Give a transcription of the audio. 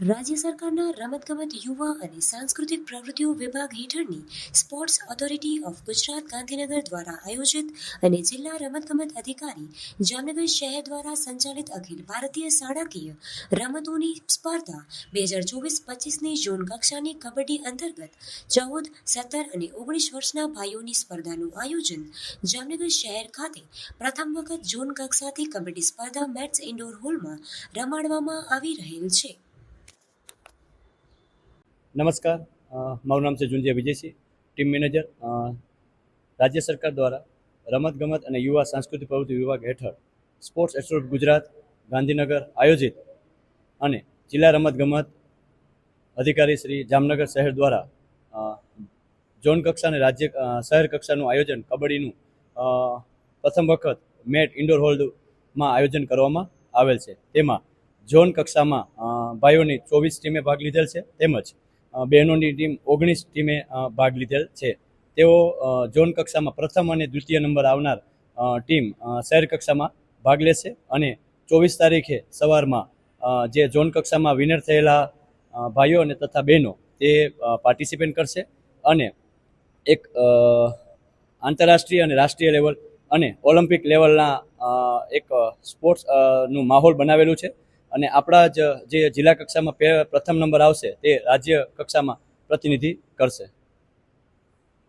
રાજ્ય સરકારના રમતગમત યુવા અને સાંસ્કૃતિક પ્રવૃત્તિઓ વિભાગ હેઠળની sports authority of Gujarat Gandhinagar દ્વારા આયોજિત અને જિલ્લા રમતગમત અધિકારી જામનગર શહેર દ્વારા સંચાલિત અખિલ ભારતીય શાળાકીય રમતોની સ્પર્ધા બે હજાર ચોવીસ પચીસની જૂન કક્ષાની કબડ્ડી અંતર્ગત ચૌદ, સત્તર અને ઓગણીસ વર્ષના ભાઈઓની સ્પર્ધાનું આયોજન જામનગર શહેર ખાતે પ્રથમ વખત જૂન કક્ષાથી કબડ્ડી સ્પર્ધા મેટ્સ ઇન્ડોર હોલમાં રમાડવામાં આવી રહેલ છે. નમસ્કાર. મારું નામ છે જુંજિયા વિજયસિંહ, ટીમ મેનેજર. રાજ્ય સરકાર દ્વારા રમતગમત અને યુવા સાંસ્કૃતિક પ્રવૃત્તિ વિભાગ હેઠળ સ્પોર્ટ્સ એસોસિએશન ગુજરાત, ગાંધીનગર આયોજિત અને જિલ્લા રમતગમત અધિકારી શ્રી જામનગર શહેર દ્વારા ઝોન કક્ષા અને રાજ્ય શહેર કક્ષાનું આયોજન કબડ્ડીનું પ્રથમ વખત મેટ ઇન્ડોર હોલ્ડમાં આયોજન કરવામાં આવેલ છે. તેમાં ઝોન કક્ષામાં ભાઈઓની ચોવીસ ટીમે ભાગ લીધેલ છે. તેમજ બહેનોની ટીમ ઓગણીસ ટીમે ભાગ લીધેલ છે. તેઓ ઝોન કક્ષામાં પ્રથમ અને દ્વિતીય નંબર આવનાર ટીમ શહેર કક્ષામાં ભાગ લેશે અને ચોવીસ તારીખે સવારમાં જે ઝોન કક્ષામાં વિનર થયેલા ભાઈઓ અને તથા બહેનો તે પાર્ટિસિપેટ કરશે અને એક આંતરરાષ્ટ્રીય અને રાષ્ટ્રીય લેવલ અને ઓલિમ્પિક લેવલના એક સ્પોર્ટ્સનું માહોલ બનાવેલું છે. અને આપણા જ જે જિલ્લા કક્ષામાં પ્રથમ નંબર આવશે તે રાજ્ય કક્ષામાં પ્રતિનિધિ કરશે.